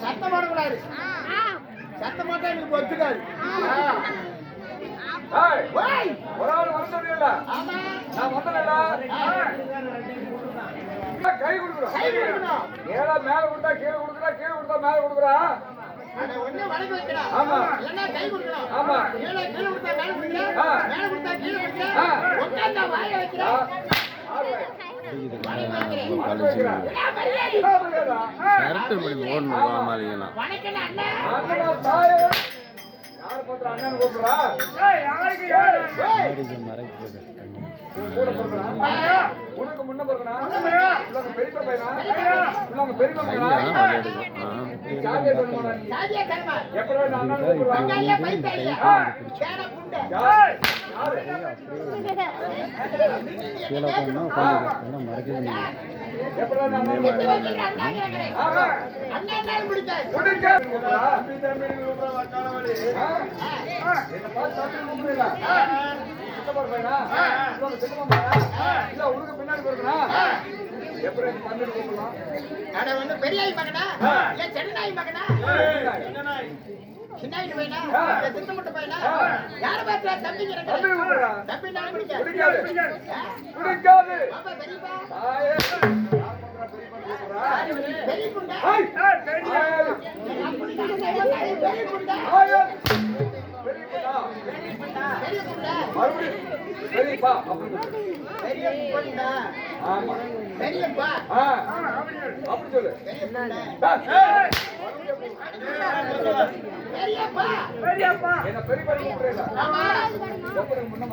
சத்தம் போடக்கூடாது சத்தம் போட்டா எனக்கு ஒத்துக்காது ஒரு ஆள் வரணும்ல ஆமா நான் வந்தேன்ல கை கொடுக்குறோம் ஏடா மேல கொடுத்தா கீழே கொடுக்குறா கீழே கொடுத்தா மேல கொடுக்குறா ஆமா. இல்லைன்னா கை கொடுக்கணும். ஆமா. கீழே கீழே கொடுத்தா மேல கொடுக்கணும். ஆ. மேல கொடுத்தா கீழே கொடுக்கணும். உட்கார்ந்தா வாயை வைக்கிறேன். ஓடணும் மாலிங்கலாம் கூட பிறந்தனா? உனக்கு முன்ன பிறந்தனா? பையனா? பையனா? யார்? அண்ணா ஆமா. அண்ணா பார்த்து சாப்பிட்டு கூப்பிடுறீங்களா? சித்தப்பா பையனா? உள்ளவங்க சித்தப்பா பையனா? இல்ல, உனக்கு பின்னாடி பிறகுனா? எப்படி தம்பியை கூப்பிடலாம்? அட வந்து பெரியாய் மகனா இல்ல சென்னாய் மகனா சின்னாய் பையனா இல்ல திட்டமுட்ட பையனா யார பார்த்தா தம்பி கூப்பிடுறா? தம்பி நான் பிடிக்காது பிடிக்காது. பாப்பா பெரியப்பா கூப்பிடுறா? பெரிய புண்டை ஹாய். தாயே. பெரிய தாயே. பெரியப்பா. பெரியப்பா ஆமா. பெரியப்பா ஆ. அப்படி சொல்லு பெரியப்பா என்ன பெரியப்பா ஆமா முன்ன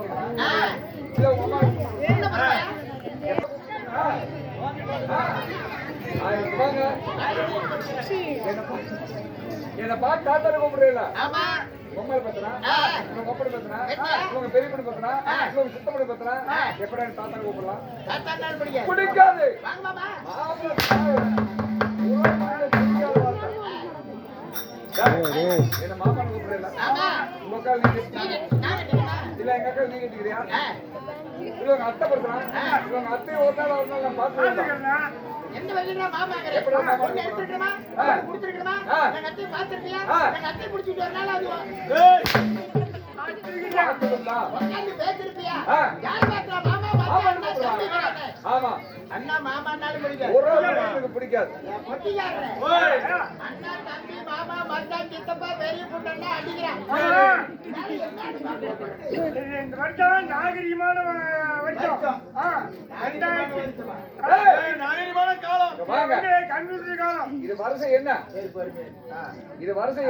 இல்ல என்ன என்ன பார்த்து தாத்தா கூப்பிடுறீங்களா ஆமா பொம்மை. இவங்க ஒப்படி பேசுறா என்ன? இவங்க பெரிய பண்ணி ஆ. இவங்க சித்தப்படி பேசுறா ஆ. எப்படி தாத்தா கூப்பிடலாம் பிடிக்காது. மாமா. என்ன கூப்பிடுறீங்களா ஆமா. உங்க அக்கா? இல்ல எங்க அக்கா நீங்க கேட்டுக்கிறியா? உங்க அத்தை இல்ல உங்க அத்தையை ஒரு நாள் ஒரு நாள் நான் பார்த்து எந்த? எப்படி மாமா? ஒண்ணு. ஒண்ணு கொடுத்துருக்கணுமா? எங்க அத்தையை பார்த்திருப்பியா? ஆ. எங்க நாள் ஆகுது. பார்த்துருந்தா உட்கார்ந்து பேசிருப்பியா? யார் பார்த்தா? மாமா. கிடையாது. ஆமா அண்ணா மாமான்னாலும் பிடிக்காது. உறவு எனக்கு பிடிக்காது. அண்ணா, தம்பி, மாமா, மச்சான், சித்தப்பா, பெரிய பொண்ணு அடிக்கிறான். இந்த வருஷம் நாகரிகமான வருஷம். நாகரிகமான காலம். கம்ப்யூட்டர் காலம். இது வருஷம் என்ன? இது வருஷம் என்ன. இது வருஷம்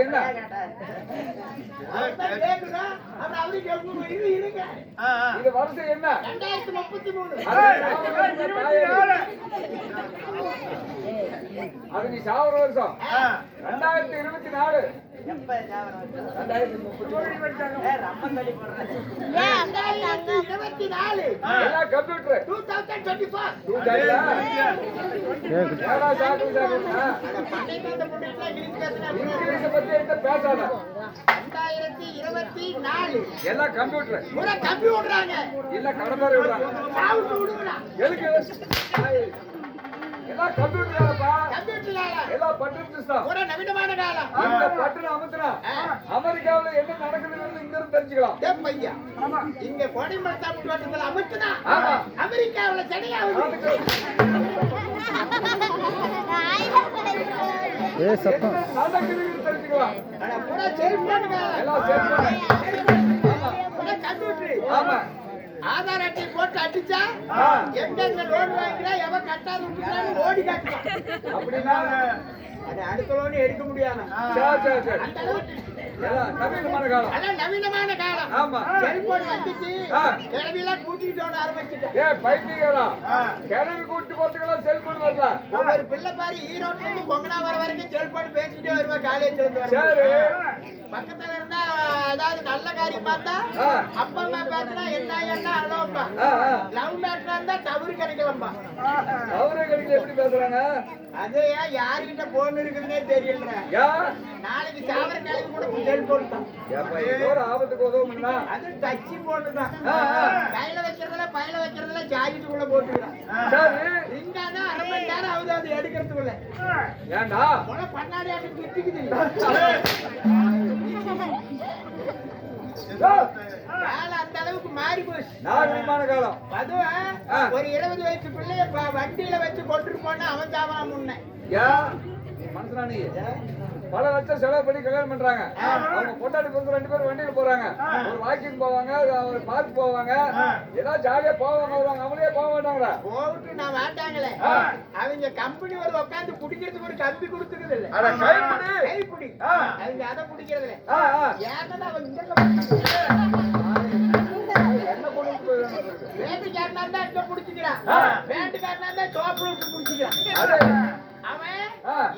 என்ன? ரெண்டாயிரத்தி முப்பத்தி மூணு. அது சாவர வருஷம் நீ சாவர வருஷம் ரெண்டாயிரத்தி இருபத்தி நாலு நாலு கம்ப்யூட்டர் பேசாத ரெண்டாயிரத்தி இருபத்தி நாலு எல்லாம் கம்ப்யூட்டர் பூரா கம்பி விடுறாங்க இல்ல கடப்பாரி விடுறாங்க எதுக்கு எல்லாம் நவீனமான காலம். அமுத்துனா அமெரிக்காவுல என்ன நடக்குதுன்னு இங்க இருந்து தெரிஞ்சுக்கலாம். ஏ பையா இங்க கோடிமலை தோட்டத்தில் அமைச்சுனா ஆமா. அமெரிக்காவுல நடக்குதுன்னு தெரிஞ்சுக்கலாம். ஆனா பூரா செல்போன் காலம் எல்லாம் செல்போன் ஆமா பூரா கம்ப்யூட்டர் ஆமா. ஆதார் அட்டை போட்டு அடிச்சா ஆ. எங்கெங்க லோன் வாங்கினா எவன் கட்டாத விட்டுறான்னு ஓடி காட்டுவான் அப்படின்னா அது அடுத்த லோன் எடுக்க முடியாது? அந்த அளவுக்கு எல்லாம் நவீனமான காலம். அதான் நவீனமான காலம். ஆமா. செல்போன் வந்துச்சு. ஆ. கிளவியெல்லாம் கூட்டிட்டு ஆரம்பிச்சுட்டேன். ஏ பைத்தியங்களா கிளம்பி கூட்டு போறதுக்கெல்லாம் செல்போன் வரல. ஒவ்வொரு பிள்ளை பாரு ஈரோட்ல இருந்து கொங்கனா வர வரைக்கும் செல்போன் பேசிட்டே வருவா காலேஜ்ல இருந்து சரி. பக்கத்துல இருந்தா ஏதாவது நல்ல காரியம் பார்த்தா. அப்பா அம்மா பேசினா என்ன என்ன ஆ. லவ் மேட்ரா இருந்தா தவறு கிடைக்கலம்பா. அவரே கடைக்கு எப்படி பேசுறாங்க? அது ஏன் யாருகிட்ட போன் இருக்குதுன்னே தெரியல. நாளைக்கு செல்போன் தான். ஏப்பா, ஏதோ ஒரு ஆபத்துக்கு உதவும்னா. அது டச்சு போட்டு தான். கையில வைக்கிறதுல பையில வைக்கிறதுல ஜாக்கெட்டுக்குள்ள போட்டுக்கிறான். சரி. இங்கன்னா அரை மணி நேரம் ஆகுது அது எடுக்கிறதுக்குள்ள. ஏண்டா பண்ணாடி அப்படி திட்டிக்குது. அந்த அளவுக்கு மாறி போச்சு. நாகரிகமான காலம். அதுவும் ஆ. ஒரு இருபது வயசு பிள்ளைய வண்டியில வச்சு கொண்டுட்டு போனா அவன் சாவலாம் முன்ன. மனுஷனா நீ? பல லட்சம் செலவு பண்ணி கல்யாணம் பண்றாங்க. அவங்க பொண்டாட்டி பொறுத்து ரெண்டு பேரும் வண்டியில போறாங்க. ஒரு வாக்கிங் போவாங்க ஒரு பார்க் போவாங்க. ஏதாவது ஜாலியா போவாங்க வருவாங்க அவங்களே போக மாட்டாங்களா? போட்டு நான் வேண்டாங்களே. அவங்க கம்பெனி ஒரு உட்காந்து குடிக்கிறதுக்கு ஒரு கம்பி கொடுத்துக்குது இல்ல. கைப்பிடி. அவங்க அதை குடிக்கிறது இல்ல. ஏன்னா இந்த என்ன வேட்டுக்காரனா இருந்தா இங்க குடிச்சுக்கிறான். ஆ. வேட்டுக்காரனா இருந்தா சோப்பு விட்டு குடிச்சுக்கிறான். அது அவன்.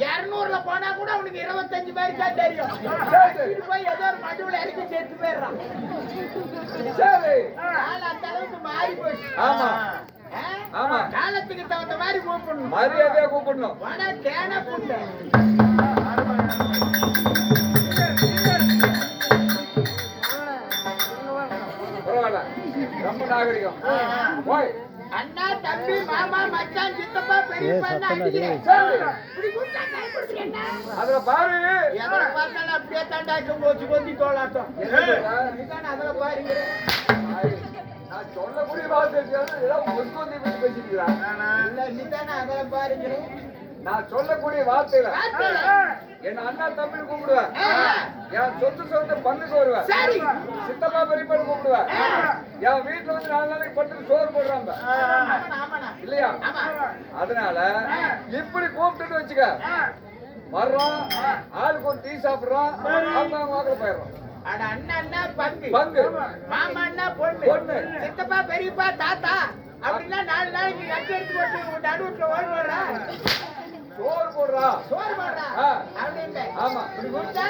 இருநூறுல போனா கூட அவனுக்கு இருபத்தஞ்சு பேருக்கு தான் தெரியும் போய் ஏதோ ஒரு மடுவுல இறக்கி சேர்த்து போயிடுறான். அந்த அளவுக்கு மாறி போச்சு. ஆமா? ஆமா. காலத்துக்கு தகுந்த மாதிரி கூப்பிடணும். மரியாதையா கூப்பிடணும். வட தேன பரவாயில்ல. ரொம்ப நாகரிகம். போய். அண்ணா தம்பி மாமா மச்சான் சித்தப்பா பெரியப்பா? அதுல பாரு. எதை பார்த்தாலும் அப்படியே தாண்டாக்கும் போச்சு கொந்தி? இதுதான் அதுல பாருங்க. நான் சொல்லக்கூடிய வார்த்தை இருக்காது, ஏதோ ஒத்து வந்து இப்படி பேசிக்கிறா. இல்ல நீதானே அதுல பாருங்க. நான் சொல்லக்கூடிய வார்த்தையில. என் அண்ணா தம்பி கூப்பிடுவேன். என் சொத்து சொந்த பங்குக்கு வருவேன். சித்தப்பா பெரியப்பா கூப்பிடுவேன் என் வீட்டுல வந்து நாலு நாளைக்கு பட்டு சோறு போடுறாங்க. இல்லையா. அதனால இப்படி கூப்பிட்டுட்டு வச்சுக்க. வர்றோம் ஆளுக்கு ஒரு டீ சாப்பிடுறோம் அவங்க வாக்கில் போயிடுறோம். அட அண்ணா பங்கு. பங்கு. மாமா அண்ணா பொண்ணு. பொண்ணு. சித்தப்பா பெரியப்பா தாத்தா அப்படின்னா நாலு நாளைக்கு கட்டு எடுத்து போட்டு நடுவுல ஓடி வர்றா. சோறு போடுறா. ஆ. அப்படின்னு ஆமா. இப்படி கூப்பிட்டா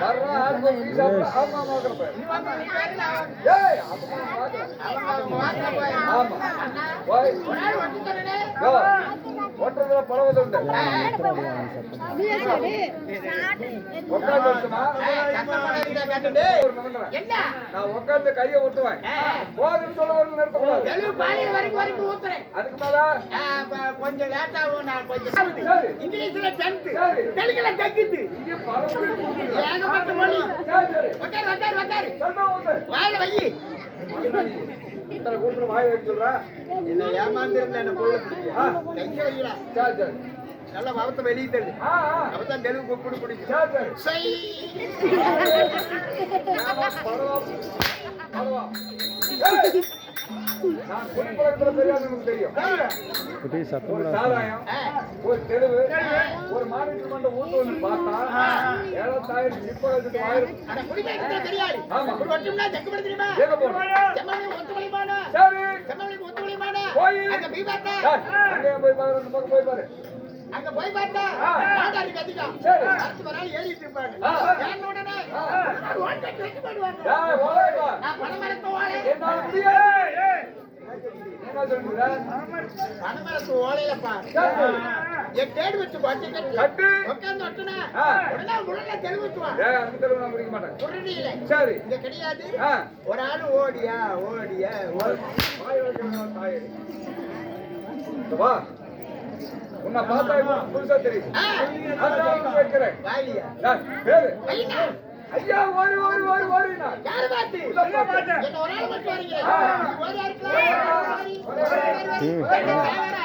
வர்றோம் ஆளுக்கு ஒரு டீ சாப்பிடுறோம் அவங்க அவங்க வாக்கில் போயிடுறோம் நீ வந்து நீ நான் ஏய் வாக்கில் அவங்க அவங்க வாக்கில போய். ஆமா. போய். ஒரு ஒட்டி தரனே யோ, பழவது உண்டு என்ன நான் உட்காந்து கையை ஒட்டுவேன் போதுன்னு சொல்ல ஒரு நிறுத்தக்கூடாது தெளிவு வரைக்கும் வரைக்கும் ஊத்துறேன் அதுக்கு மேல கொஞ்சம் லேட் நான் கொஞ்சம் இங்கிலீஷ்ல டென்த் தெலுங்குல ஏகப்பட்ட மொழி வாயில வை இத்தனை கூட்டுற வாய் வைக்க சொல்றா? என்ன ஏமாந்திருந்த என்ன ஆ. கைய வைக்கிறா சரி, சரி. நல்ல பவத்தை வெளியே தள்ளு. அவதான் தெலுங்கு குப்பிடு பிடிக்கும் சரி, பரவா. பரவா. எனக்கு தெரியும் ஒரு தெருவு ஒரு மாநில மன்ற ஊட்டுவன்னு பார்த்தா ஏழத்தாயிரம் முப்பதாயிரத்து ஆயிரம் போய். பாரு அங்க போய் பார்த்தா? ஏறிட்டு இருப்பாங்க ஆ. ஏறின உடனே ஆ. ஓன் கட்டி வச்சு போடுவாங்க ஏய், ஓலைப்பா. நான் பணமரத்து ஓலை என்னால முடியாது. என்ன சொல்லுற? பணமரத்து ஓலையில பாரு சரி. என் தேடி வச்சு பாட்டு கட்டி கட்டு. உட்காந்து ஒட்டுனா ஆ. உடனே உடனே தெளிவுச்சுவான் ஏய், அந்த தெருவு நான் பிடிக்க மாட்டேன். குருடியில சரி இங்க கிடையாது ஆ. ஒரு ஆளு ஓடியா ஓடியா வா. உன்னை பார்த்தா புதுசா ஏய், பேரு. ஐயா ஓடி, ஓடி, ஓடி. யாரு. என்ன ஒரு ஆள் மட்டும் வரீங்க இருக்கலாம் ஓடி, ஓடி, ஓடி, ஓடி. ம். ஓடி,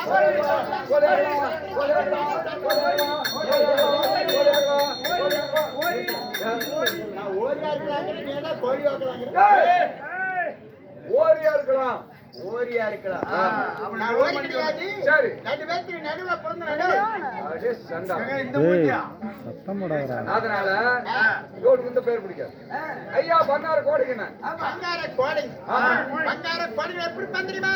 ஓடி, ஓடி. ஓடியாடுவா, ஓடியாடுவா, ஓடியாடுவா, ஓடியாடுவா, ஓடியாடுவா, ஓடியாடுவா. நான் ஓடியா இருக்கலாங்கிற நீ என்ன கோழி வைக்கலாங்கிற ஏய், ஓடியா இருக்கலாம் ஓரியா இருக்கலாம். நான் ஓரி கிடையாது. சரி. ரெண்டு பேருக்கு நடுவுல பிறந்த நடுவு சண்டா. சத்தம் போடாதடா அதனால இவருக்கு இந்த பேர் பிடிக்காது. ஐயா பண்ணாரு கோடிங்கண்ணா பங்கார கோடை. ஆமா. பங்கார கோடை எப்படி பந்திரிமா?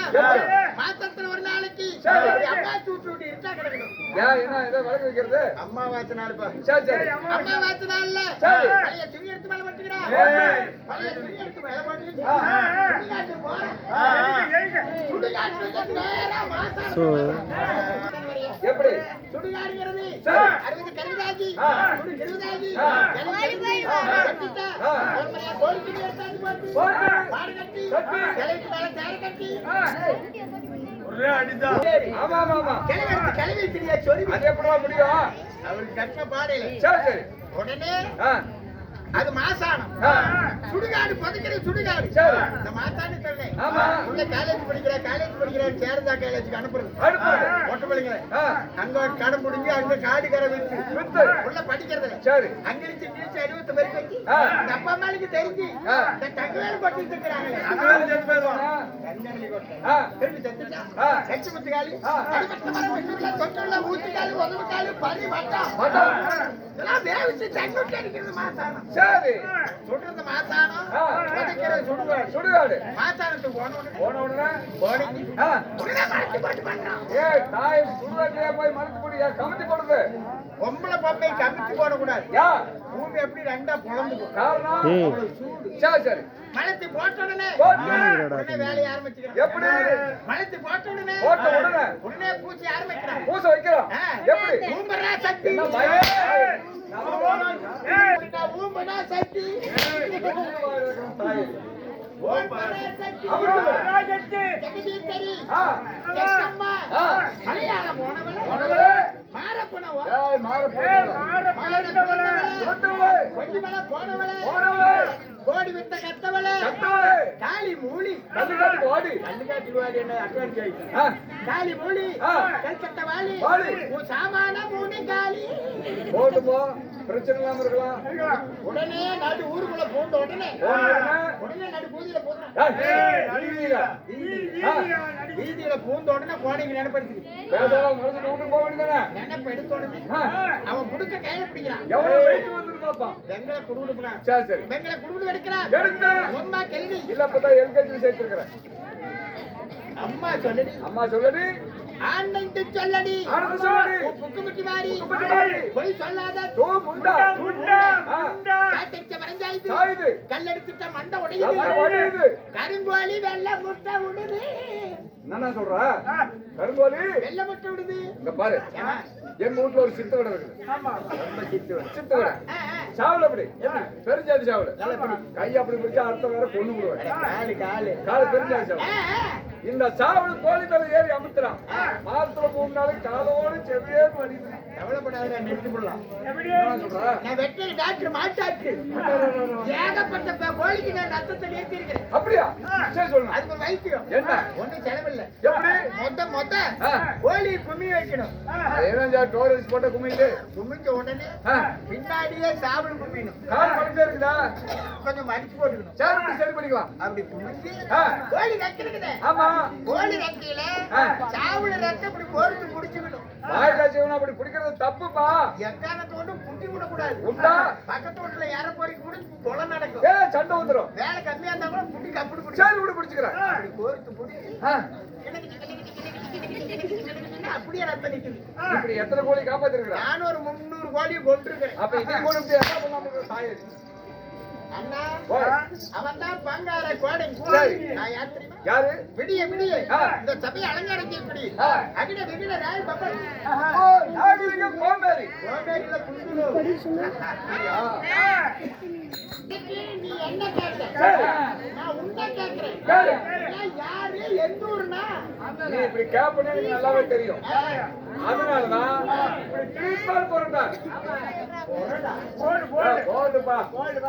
மாசத்துல ஒரு நாளைக்கு. சரி. அம்மா தூட்டு ஏன் ஏதோ விளக்கு வைக்கிறது? அம்மா வாய்ச்ச நாளுப்பா சரி. சரி அம்மா வாய்ச்ச நாள்ல சரி. பழைய துணி எடுத்து மேல ஏய். பழைய துணி எடுத்து மேல போட்டுக்கிட்டு So- எப்படி? சுடுகாடுங்கிறது. அறுபது. சுடு போட்டு, மாடு கட்டி, மேல சேர கட்டி, ஒரே அடிதான் சரி. ஆமா ஆமா ஆமா கிளவி எடுத்து கிளவி. அது எப்படா முடியும் அவளுக்கு கட்டின பாடையில. சரி சரி உடனே ஆ, அது மாசானம் ஆ, சுடுகாடு புதைக்கிற சுடுகாடு. இந்த சொன்னேன் ஆமா. உள்ள காலேஜ் படிக்கிற காலேஜ் படிக்கிற சேரதா காலேஜுக்கு அனுப்புறது. மொட்டை பிள்ளைங்களை அங்க கடை முடிஞ்சு அங்க காடு கரை வித்து. உள்ள படிக்கிறதுல சரி அங்கிருந்து நீச்சு அறுபத்து பேருக்கு வச்சு. இந்த அப்பா அம்மாளுக்கு தெரிஞ்சு. இந்த தங்கவேல் கொட்டிட்டு இருக்கிறாங்களே அங்கவேல் செத்து போயிடுவான். ஆ, தங்கவேலி கொட்டை. ஆ, திரும்பி செத்துட்டா. ஆ. கட்சி முத்துக்காலி, ஆ. அடிபட்ட மரம் வெட்டுள்ள, தொட்டுள்ள, ஊத்துக்காலி, உதவுக்காலி, பறி, வட்டம். இதெல்லாம் வேவிச்சு அடிக்கிறது மாசானம். சுடுறது. உதைக்கிறது சுடுகாடு. சுடுகாடு. போன போன உடனே. ஏய் தாய் சுடுகாட்டிலே போய் மறைச்சு போடு. ஏன் போடுது. பொம்பளை பொம்மை கமிச்சு போடக்கூடாது. யா. பூமி எப்படி ரெண்டா பொழந்துக்கும் காரணம் சரி சரி. மலத்தி போட்ட உடனே உடனே. வேலையை ஆரம்பிச்சுக்கிறேன். எப்படி? மலத்தி போட்ட உடனே போட்ட உடனே. உடனே பூச்சி ஆரம்பிக்கிறான். பூச வைக்கிறோம். எப்படி? ஊம்புறா சக்தி ஊம்புனா சக்தி. மலையாளம் போனவள. கோடி வித்த கத்தவள. காளி மூலி. கண்ணு காட்டுவாடி என்ன அட்வான்ஸ் ஆயிடுச்சு காளி மூலி வாலி. உன் சாமான மூணு காலி போட்டு போ பிரச்சனை இல்லாம இருக்கலாம் உடனே நடு ஊருக்குள்ள பூந்த உடனே உடனே உடனே நடு பூதியில. ஆ, வீதியில பூந்த உடனே கோடைக்கு நினைப்படுத்து வீட்டுக்கு போக வேண்டியதானே நினைப்பு அவன் முடுக்க கையில பிடிக்கிறான். எவ்வளவு வெயிட் வந்துருக்காப்பா வெங்கல சரி சரி. வெங்கல குடுகுடு எடுக்கிறான். எடுங்க. அம்மா கேள்வி. இல்ல இப்பதான் எல்கேஜி சேர்த்திருக்கிறேன். அம்மா சொல்லுடி. அம்மா சொல்லுடி. ஆனந்து சொல்லடி. புக்குமுட்டி மாறி. பொய் சொல்லாத. காத்தடிச்ச மறைஞ்சாயுது சாயுது. கல்லெடுத்துட்ட மண்டை உடையுது. கருங்கோழி வெள்ளை முட்டை விடுது என்ன சொல்ற? கருங்கோலி வெள்ளை முட்டை விடுது இங்க பாரு? எங்க வீட்டுல ஒரு சித்து கடை இருக்குது. சித்து கடை. சாவல் அப்படி பெருஞ்சாதி சாவல். கை அப்படி பிடிச்சா அடுத்த வேற பொண்ணு விடுவேன் காலு பெருஞ்சாதி சாவல். இந்த சாவல் கோழி தலை ஏறி அமுத்துறான். மாசத்துல மூணு நாளைக்கு காலோடு செவியே வடிது கவலைப்படாத நிறுத்தி போடலாம். நான் டாக்டர் ஏகப்பட்ட கோழிக்கு நான் ரத்தத்தை நிறுத்தி இருக்கிறேன் அப்படியா சரி ஒரு வைத்தியம். என்ன? ஒண்ணும் செலவில்லை. எப்படி? மொத்த மொத்த ஆ. கோழி கும்மி வைக்கணும். என்ன டோரஸ் போட்ட குமிஞ்ச உடனே பின்னாடியே சாப்பிடு கும்பிடணும் கால் இருக்குதா? கொஞ்சம் மடிச்சு போட்டுக்கணும். சரி சரி பண்ணிக்கலாம். அப்படி குமிஞ்சு ஆ. கோழி ரத்திருக்குதே ஆமா. கோழி ரத்தியில. சாவுல ரத்தம் இப்படி கோர்த்து குடிச்சுக்கணும் வாய் காய்ச்சவன அப்படி பிடிக்கிறது தப்புப்பா. எக்காரணத்தோடு புட்டி விடக்கூடாது. உண்டா? பக்கத்து வீட்டுல யார போறீங்க கூட கொலை நடக்கும். ஏ சண்டை வந்துரும் வேலை கம்மியா இருந்தா கூட புட்டி கப்படி குடி. சரி இப்படி பிடிச்சுக்கிறேன் அப்படி கோர்த்து பிடிச்சி அப்படியே ரத்தம் நிக்குது. இப்படி எத்தனை கோழி காப்பாத்திருக்கிறேன் நானும் ஒரு முந்நூறு கோழியை கொண்டிருக்கிறேன் அப்ப இன்னைக்கு கூட இப்படி அவன் தான் பங்கார கோடை. நான் யார் தெரியுமா? யாரு? விடிய விடிய. இந்த சபையை அலங்காரம் செய்யப்படி ஆ. அகிட விகிட ராய் நாகரிக கோமேரி இன்னைக்கு நீ என்ன கேட்ட? சரி. நான் உன்னை கேட்கிறேன் கேளு. நான் யாரு? எந்த ஊர்னா நீ இப்படி கேப்பனே நல்லாவே தெரியும். அதனாலதான் இப்படி தீர்ப்பால் பொருட்டார். போடு, போடு. போதுப்பா போடு.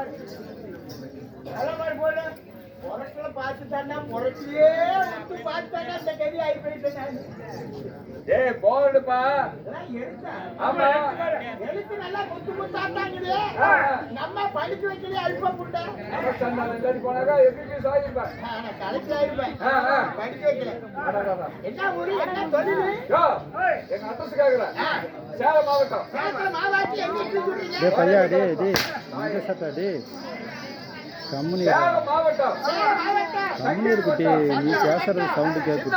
புரட்டுல பார்த்து தானே புரட்டியே விட்டு பார்த்து தானே அந்த கதி ஆகி போயிட்டேன் நான். ஏய் போதுப்பா இதெல்லாம் எழுத்தா? ஆமா. எழுத்து நல்லா குத்து குத்தாட்டாங்குது ஆ. நம்ம படிக்க வைக்கலையே அல்ப புண்டை. நம்ம சண்டால இல்லாட்டி போனாக்கா எதுக்கு சாதிப்பா நான் கலைச்சு ஆயிருப்பேன் ஆ, ஆ. படிக்க வைக்கல. என்ன ஊரு என்ன தொழில்? யோ, எங்க அட்ரஸ் கேக்குறேன் சேலம் மாவட்டம். சேலத்துல மாவாட்டி எங்க டே சொல்றீங்க? பையா டே டே இந்த சட்டா டே கம்முனி கம்முனி இருக்குட்டி நீ பேசுறது சவுண்டு கேட்குது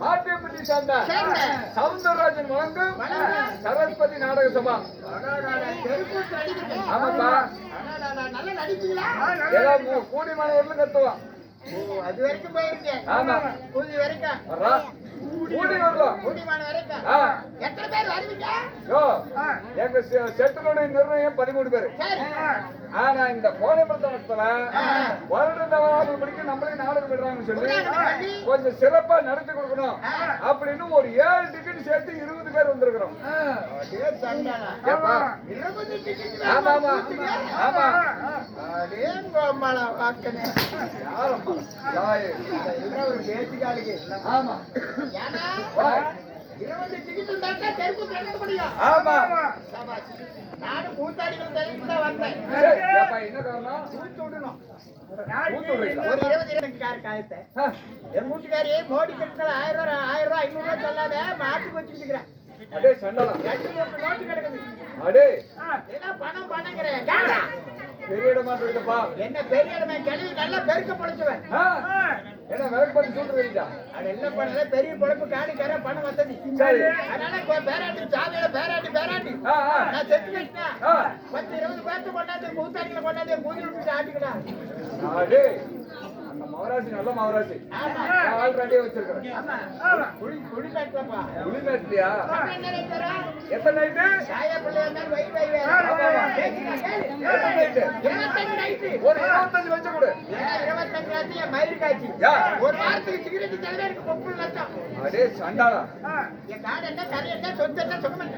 மாட்டியப்பட்டி சேர்ந்த. சவுந்தரராஜன். சரஸ்வதி நாடக சபா. ஆமாப்பா. கூடி மாணவர்களும் கத்துவான் ஓ, அது வரைக்கும் போயிருக்கேன். ஆமா. புது வரைக்கும். கூடி வரலாம் யோ, ஆ. எங்க செ- செட்டினுடைய நிர்ணயம் பதிமூணு பேரு. சரி. ஆனா இந்த கோடை பிரதமத்துல வருடத்தவராக படிக்க நம்மளே நாடகம் விடுறாங்கன்னு சொல்லி கொஞ்சம் சிறப்பா நடத்தி கொடுக்கணும் அப்படின்னு ஒரு ஏழு டிக்கெட் சேர்த்து இருபது பேர் வந்திருக்கிறோம். ஆமா. ஆமா ஆமா. யாரம்மா. ஆமா. இருபது டிக்கெட் இருந்தாக்கா தெருப்பு கடக்க முடியும். ஆமா சபாஷ். நானும் கூத்தாடிகள் தான் வந்தேன். என்ன காரணம் ஊத்து விடணும். ஊத்து விடுறீங்களா? ஒரு இருபது இருபது கார் காயத்தை. என் வீட்டுக்காரி மோடி கட்டினால ஆயிரம் ரூபாய் ஆயிரம் ரூபாய் ஐநூறு ரூபாய் சொல்லாத மாட்டுக்கு வச்சுக்கிட்டு இருக்கிறேன். அடே சண்டலம் ரெண்டு மூணு நோட்டு கிடக்குது. அடே பணம் பணங்கிறேன். பெரிய இடமா இருக்குப்பா என்ன பெரிய இடமே கிளவி நல்லா பெருக்க பொழைச்சவன் ஆ, என்ன விளக்கு பார்த்து சூட்டு அது என்ன பண்ணல பெரிய பொழப்பு காணி கரை பணம் வந்தது. சரி. அதனால இப்ப பேராட்டி சாவியில பேராட்டி பேராட்டி. நான் செத்து. பத்து இருபது பேர்த்து கொண்டாந்து மூத்தாடிகளை கொண்டாந்து மூதி விட்டு ஆட்டிக்கடா அந்த மகராசி நல்ல மகராசி. ஆமா. நான் ஆள் ரெடியா வச்சிருக்கிறேன். ஆமா. குழி குழி காட்டுறப்பா புளி மேட்லியா என்ன நினைக்கிறேன் எத்தனை நைட்டு சாயா பிள்ளை இருந்தாலும் வை. எத்தனை நைட்டு ஒரு இருபத்தஞ்சு வச்ச கொடு. காய்ச்சி யா. ஒரு வாரத்துக்கு சிகரெட் தலைவர் எனக்கு முப்பது லட்சம் அடே சண்டாளா. என் காடு என்ன கரை என்ன? சொத்து என்ன? சுகமன்.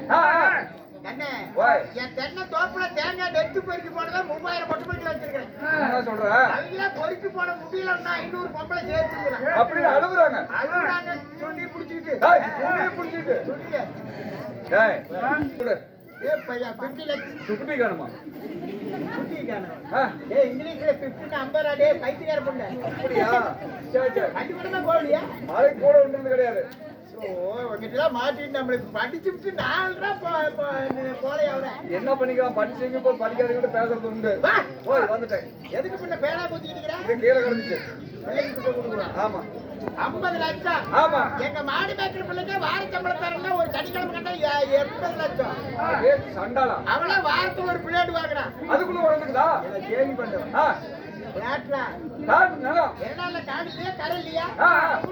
என் தென்னை தோப்புல தேங்காய் நெத்து பொறுக்கி போனதா மூவாயிரம் பொறுக்கி வச்சிருக்கேன் அவங்க பொறுக்கி போன முடியலன்னா ஐநூறு பொம்பளை சேர்த்துக்கிறேன். அப்படி அழுகுறாங்க. அழுகுறாங்க. சொல்லி பிடிச்சிக்கிட்டு. புளியை புடிச்சிட்டு. சொல்லிட்டு கொடு. துக்குட்டி காணுமா? குட்டி காணும்? ஆ, ஏ இங்கிலீஷ்ல பிப்டின்னு ஐம்பது ரூபா டே பைத்தியக்கார பொண்ணு. அப்படியா? சரி சரி. கண்டிப்பா கோழியா நாளைக்கு கூட ஒன்றும் கிடையாது. என்ன பண்ணிக்கலாம்? படிச்சவங்க இப்போ படிக்காதவங்க பேசுறது உண்டு. வந்துட்டேன். எதுக்கு பின்ன இருக்கிறேன் இது கீழே கிடந்துச்சு. ஆமா. ஐம்பது லட்சம். ஆமா. எங்க மாடு மேய்க்கிற பிள்ளைங்க வார சம்பளம் தரல ஒரு சனிக்கிழமை கண்டா எண்பது லட்சம். சண்டாளா? அவள வாரத்துக்கு ஒரு பிளேட் வாங்குறான். அதுக்குள்ள கேள்வி பண்றேன் நிலம் ஏனால காடிலையா கடல்லையா?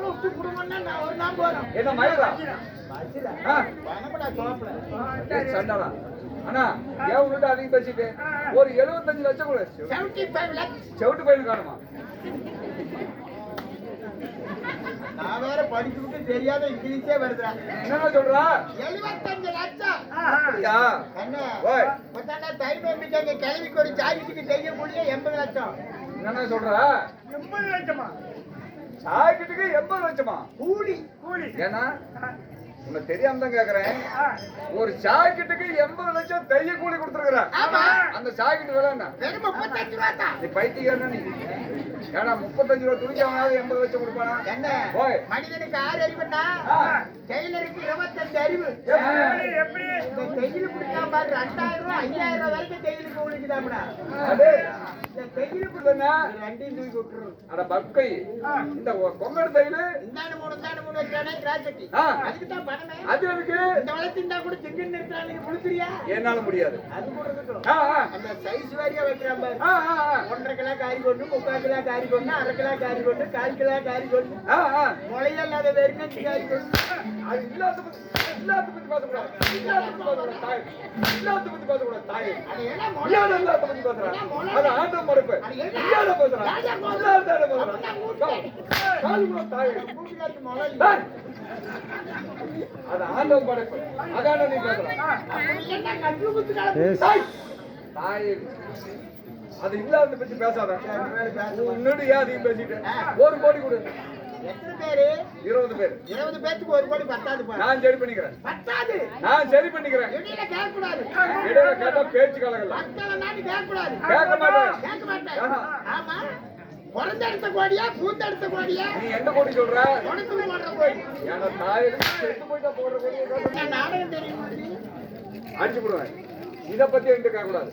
விட்டு குடும்பம்னா நான் ஒரு நாள் போறோம் என்ன ஏ சண்டாளா? அண்ணா ஏன் உன்கிட்ட அதிகம் பேசிட்டு? ஒரு எழுபத்தஞ்சு லட்சம் கொடு. செவன்டி ஃபைவ் லேக்ஸ் செவிட்டு பையனு காணுமா? நான் வேற படிச்சு விட்டு தெரியாத இங்கிலீஷே வருதுறேன் என்னடா சொல்றா? எழுபத்தஞ்சு லட்சம். என்ன இப்பதானே தை நம்பிக்கைங்க கிளவிக்கு ஒரு ஜாதிக்கு செய்யக்கூடிய எண்பது லட்சம். என்னடா சொல்றா? எண்பது லட்சமா? சாய்க்கிட்டுக்கு எண்பது லட்சமா? கூலி கூலி. ஏன்னா உனக்கு தெரியாம தான் கேக்குறேன். ஒரு சாய்க்கிட்டுக்கு எண்பது லட்சம் தைய கூலி கொடுத்துருக்குறேன் ஆமா. அந்த சாய்க்கிட்டு விலை என்ன? நீ பைத்தியக்காரனா நீ? ஏன்னா முப்பத்தஞ்சு ரூபா துணிக்கு அவனாவது எண்பது லட்சம் கொடுப்பானா? என்ன. மனிதனுக்கு ஆறு அறிவுன்னா. டெய்லருக்கு இருபத்தஞ்சு அறிவு. எப்படி? எப்படி? இந்த தையல் பிடிக்காம பாரு ரெண்டாயிரம் ரூபாய் ஐயாயிரம் ரூபாய் வரைக்கும் தையலுக்கு உழுக்குதாம்டா அடே இந்த பக்கை இந்த கொங்கடு தையலு இந்தாண்டு மூணு இந்தாண்டு மூணு வச்சானே கிராச்சட்டி. அதுக்கு தான் பணமே. அது எனக்கு இந்த கூட நிறுத்தானுக்கு புழுத்துறியா என்னால முடியாது. அது கூட இருக்கட்டும். அந்த சைஸ் வாரியா வைக்கிறான் பாரு. ஒன்றரை கிலோ காரி கொண்டு முக்கால் கிலோ காரி கொண்டு அரை கிலோ காரி கொண்டு கால் கிலோ காரி கொண்டு. முளையல்லாத வெறும் காரி கொண்டு. அது இல்லாத பத்தி இல்லாத பத்தி பேசக்கூடாது. இல்லாத பத்தி பேசக்கூடாது தாய். இல்லாத பத்தி பேசக்கூடாது தாய். அது என்ன முளை இல்லாத இல்லாத பத்தி பேசுறேன் அது ஆண்டம் மறுப்பு. இல்லாத பேசுறேன் இல்லாத பேசுறேன் தாய். அது ஆண்டவன் படைப்பு அதான நீ பேசுற. அப்படி என்ன கட்டு குத்துக்கால எஸ் தாய். அது இல்லாத பத்தி பேசாத. உன்னோடு ஏன் அதிகம் பேசிட்டு ஒரு கோடி கொடு. எத்தனை பேரு? இருபது பேர். இருபது பேத்துக்கு ஒரு கோடி பத்தாது நான் சரி பண்ணிக்கிறேன். பத்தாது. நான் சரி பண்ணிக்கிறேன். இடையில கேட்கக்கூடாது. இடையில கேட்டா பேச்சு கலகல. மக்களை நாட்டு கேட்கக்கூடாது. கேட்க மாட்டேன் கேட்க மாட்டேன். ஆமா. பிறந்த எடுத்த கோடியா பூந்த எடுத்த கோடியா? நீ எந்த கோடி சொல்ற? உனக்கு போடுற கோடி. ஏன்னா தாய் செத்து போயிட்டா போடுற கோடி என்ன நாடகம் தெரியும் அடிச்சு போடுவேன். இத பத்தி என்கிட்ட கேட்க கூடாது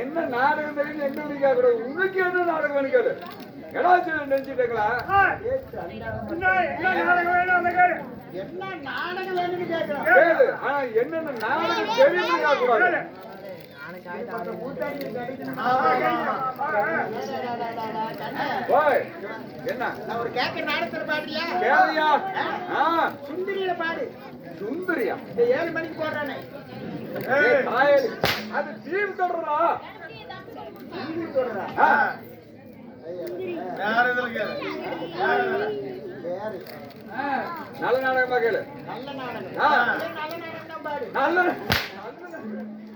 என்ன நாடகம் தெரியும் நீ கேட்க கூடாது உங்களுக்கு என்ன நாடகம் வேணும் கேளு ஏதாச்சும் நினைச்சிட்டீங்களா என்ன என்ன நாடகம் வேணும் அந்த கேடு என்ன நாடகம் வேணும்னு கேளு. ஆனா என்னென்ன நாடகம் தெரியும் கேட்க கூடாது ஓய் என்ன? நான் ஒரு கேட்க நாடகத்துல பாடுறியா? கேளியா? ஆ. சுந்தரியில பாடு. சுந்தரியா? இந்த ஏழு மணிக்கு போடுறானே. அது டீம் தொடரா டிவி தொடரா நல்ல நாடகமா கேளு? நல்ல நாடகம் ஆ. நல்ல நாடகம் தான் பாரு நல்ல நல்ல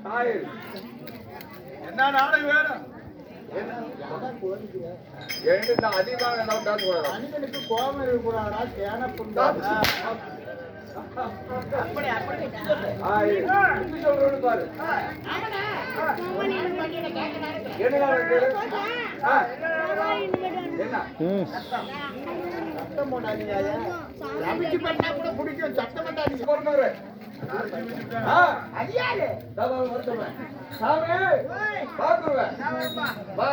தாயேலி. என்ன நாடகம் வேணும். மனிதனுக்கு கோபம் இருக்கக்கூடாதா சேன புண்டா என்ன சத்தம் போடாதீங்க ஐயா. ரவிக்கு பண்ணா கூட பிடிக்கும் சத்தம் ஐயாலே தபால் வருத்தவன். சாமி, பாக்குருவேன். வா